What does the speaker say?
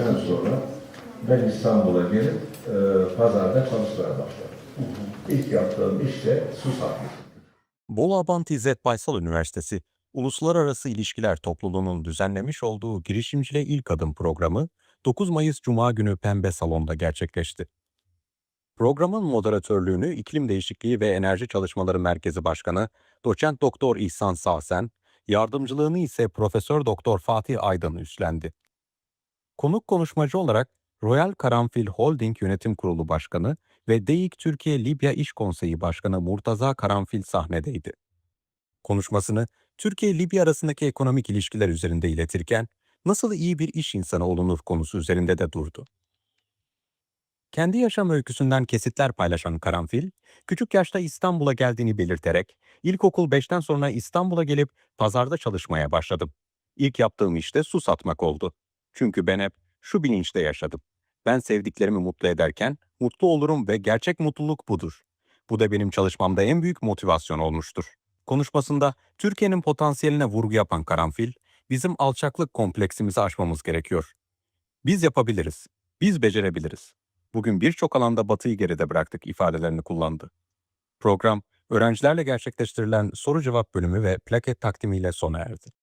bittikten sonra ben İstanbul'a gelip e, pazarda çalışmaya başladım. İlk yaptığım iş de su satmak. Bolu Abant İzzet Baysal Üniversitesi, Uluslararası İlişkiler Topluluğu'nun düzenlemiş olduğu Girişimciliğe İlk Adım programı 9 Mayıs Cuma günü Pembe Salon'da gerçekleşti. Programın moderatörlüğünü İklim Değişikliği ve Enerji Çalışmaları Merkezi Başkanı Doçent Doktor İhsan Sağsen, yardımcılığını ise Profesör Doktor Fatih Aydın üstlendi. Konuk konuşmacı olarak Royal Karanfil Holding Yönetim Kurulu Başkanı ve DEİK Türkiye Libya İş Konseyi Başkanı Murtaza Karanfil sahnedeydi. Konuşmasını Türkiye-Libya arasındaki ekonomik ilişkiler üzerinde iletirken nasıl iyi bir iş insanı olunur konusu üzerinde de durdu. Kendi yaşam öyküsünden kesitler paylaşan Karanfil, küçük yaşta İstanbul'a geldiğini belirterek, ilkokul 5'ten sonra İstanbul'a gelip pazarda çalışmaya başladım. İlk yaptığım iş de su satmak oldu. Çünkü ben hep şu bilinçte yaşadım. Ben sevdiklerimi mutlu ederken mutlu olurum ve gerçek mutluluk budur. Bu da benim çalışmamda en büyük motivasyon olmuştur. Konuşmasında Türkiye'nin potansiyeline vurgu yapan Karanfil, bizim alçaklık kompleksimizi aşmamız gerekiyor. Biz yapabiliriz, biz becerebiliriz. Bugün birçok alanda batıyı geride bıraktık ifadelerini kullandı. Program, öğrencilerle gerçekleştirilen soru cevap bölümü ve plaket takdimiyle sona erdi.